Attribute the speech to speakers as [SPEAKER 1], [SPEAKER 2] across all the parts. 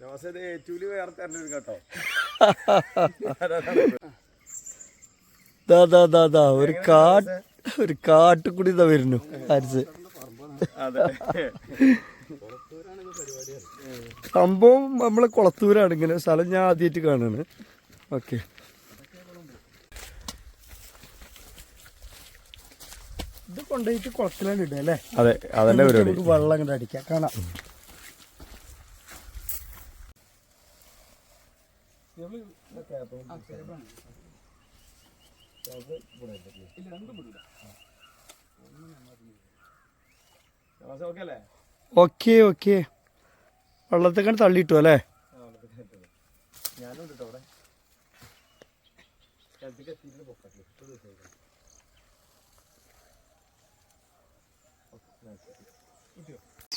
[SPEAKER 1] ഏറ്റുവിലി വേറെ തരണ്ട കേട്ടോ.
[SPEAKER 2] ദാ ദാ ദാ ദാ ഒരു കാട്ട് ഒരു കാട്ടുകുടി ഇതാ വരുന്നു
[SPEAKER 1] അതെ.
[SPEAKER 2] സംഭവം നമ്മളെ കുളത്തൂരാണ് ഇങ്ങനെ സ്ഥലം ഞാൻ ആദ്യമായിട്ട് കാണുകയാണ് ഓക്കെ. ഇത് കൊണ്ടുപോയിട്ട് കുളത്തിലാണ് ഇടുക അല്ലേ?
[SPEAKER 1] അതെ അതന്നെ പരിപാടി.
[SPEAKER 2] വെള്ളം അങ്ങോട്ട് അടിക്കാം. കാണാം.
[SPEAKER 1] ഓക്കെ അല്ലേ?
[SPEAKER 2] Okay okay. വെള്ളത്തേക്കാണ് തള്ളിയിട്ടു അല്ലേ?
[SPEAKER 1] ഞാനും കേട്ടോ അവിടെ?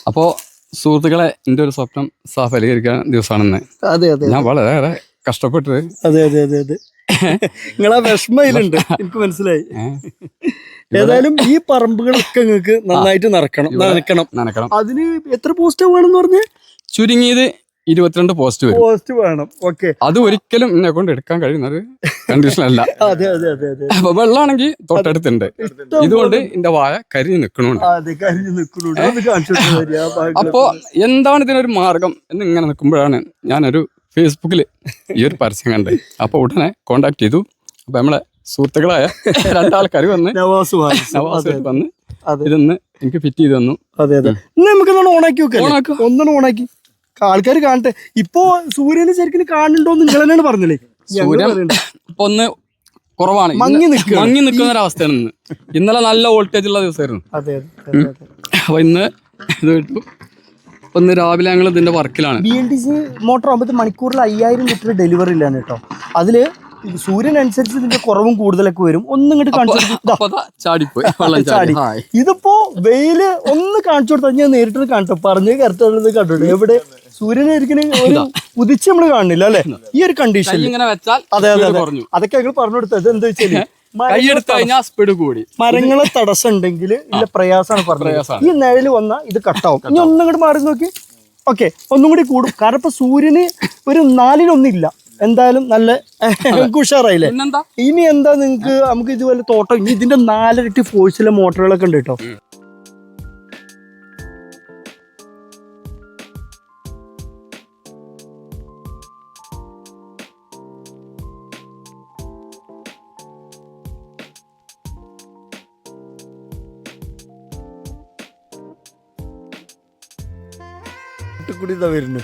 [SPEAKER 3] അപ്പോൾ സുഹൃത്തുക്കളെ എന്റെ ഒരു സ്വപ്നം സാഫലീകരിക്കാൻ ദിവസമാണെന്ന്.
[SPEAKER 2] അതെ അതെ
[SPEAKER 3] ഞാൻ വളരെയേറെ കഷ്ടപ്പെട്ട്
[SPEAKER 2] അതെ അതെ അതെ അതെ. നിങ്ങളാ വിഷമയിലുണ്ട്. എനിക്ക് മനസ്സിലായി. ഏതായാലും ഈ പറമ്പുകളൊക്കെ നിങ്ങൾക്ക് നന്നായിട്ട് നടക്കണം നനക്കണം.
[SPEAKER 3] നനക്കണം.
[SPEAKER 2] അതിന് എത്ര പോസ്റ്റ് വേണമെന്ന് പറഞ്ഞ്?
[SPEAKER 3] ചുരുങ്ങിയത് ഇരുപത്തിരണ്ട് പോസ്റ്റ് വരും.
[SPEAKER 2] പോസ്റ്റ് വേണം. ഓക്കെ
[SPEAKER 3] അത് ഒരിക്കലും എന്നെ കൊണ്ട് എടുക്കാൻ കഴിയുന്ന ഒരു കണ്ടീഷനല്ല
[SPEAKER 2] അതെ അതെ അതെ അതെ.
[SPEAKER 3] അപ്പൊ വെള്ളമാണെങ്കിൽ തൊട്ടടുത്തുണ്ട്. ഇതുകൊണ്ട് എന്റെ വായ കരിഞ്ഞു നിൽക്കണുണ്ട്.
[SPEAKER 2] ആ
[SPEAKER 3] അപ്പോ എന്താണ് ഇതിനൊരു മാർഗം എന്ന് ഇങ്ങനെ നിൽക്കുമ്പോഴാണ് ഞാനൊരു ഫേസ്ബുക്കിൽ ഈ ഒരു പരസ്യം കണ്ട്. അപ്പൊ ഉടനെ കോണ്ടാക്ട് ചെയ്തു. അപ്പൊ നമ്മളെ സുഹൃത്തുക്കളായ രണ്ടാൾക്കാർ വന്ന്
[SPEAKER 2] നവാസ്
[SPEAKER 3] വന്ന് ഇതൊന്ന് എനിക്ക് ഫിറ്റ് ചെയ്ത് തന്നു.
[SPEAKER 2] അതെ അതെ. നമുക്ക് ഓണാക്കി വെക്കാം. ഒന്നും ഓണാക്കി? ആൾക്കാർ കാണട്ടെ. ഇപ്പോ സൂര്യന് ശരിക്കും കാണുന്നുണ്ടോ നിങ്ങൾ തന്നെയാണ് പറഞ്ഞില്ലേ?
[SPEAKER 3] സൂര്യൻ. ഇപ്പൊ ഒന്ന് കുറവാണ്.
[SPEAKER 2] മങ്ങി നിൽക്കുക
[SPEAKER 3] മങ്ങി നിൽക്കുന്ന ഒരവസ്ഥയാണ് ഇന്ന്. ഇന്നലെ നല്ല വോൾട്ടേജ് ഉള്ള ദിവസമായിരുന്നു.
[SPEAKER 2] അതെ അതെ.
[SPEAKER 3] അപ്പൊ ഇന്ന് ഇത് കിട്ടും. ഒന്ന് രാവിലെ ഞങ്ങൾ ഇതിന്റെ വർക്കിലാണ്.
[SPEAKER 2] B L D C motor ആകുമ്പോൾ മണിക്കൂറിൽ അയ്യായിരം ലിറ്റർ ഡെലിവറി ഇല്ലാന്ന് കേട്ടോ. അതിൽ സൂര്യൻ അനുസരിച്ച് ഇതിന്റെ കുറവും കൂടുതലൊക്കെ വരും. ഒന്നും ഇങ്ങോട്ട് കാണിച്ചു ചാടി. ഇതിപ്പോ വെയിൽ ഒന്ന് കാണിച്ചു കൊടുത്താൽ ഞാൻ നേരിട്ട് കാണിച്ചു? പറഞ്ഞ് കറക്റ്റ് കണ്ടു? എവിടെ സൂര്യനെ ഒരിക്കലും ഒരു ഉദിച്ച് നമ്മൾ കാണുന്നില്ല അല്ലെ? ഈ ഒരു കണ്ടീഷൻ
[SPEAKER 3] ഇങ്ങനെ വെച്ചാൽ
[SPEAKER 2] അതെ അതെ അതൊക്കെ ഞങ്ങൾ പറഞ്ഞു കൊടുത്തത്. എന്താ വെച്ചാൽ
[SPEAKER 3] കൈ എടുത്തു കഴിഞ്ഞാൽ സ്പീഡ് കൂടി.
[SPEAKER 2] മരങ്ങളെ തടസ്സം ഉണ്ടെങ്കിൽ ഇല്ല പ്രയാസമാണ് പറഞ്ഞത്. ഈ നിഴൽ വന്നാൽ ഇത് കട്ടാവും. ഇനി ഒന്നും കൂടി മാറി നോക്കി. ഓക്കെ ഒന്നും കൂടി കൂടും. കാരണം ഇപ്പൊ സൂര്യന് ഒരു നാലിലൊന്നില്ല. എന്തായാലും നല്ല ഉഷാറായില്ലേ ഇനി എന്താ നിങ്ങക്ക് നമുക്ക് ഇതുപോലെ തോട്ടം. ഇനി ഇതിന്റെ നാലരട്ടി ഫോഴ്സിലെ മോട്ടറുകളൊക്കെ ഉണ്ട് കേട്ടോ. കൂടി വരുന്നു.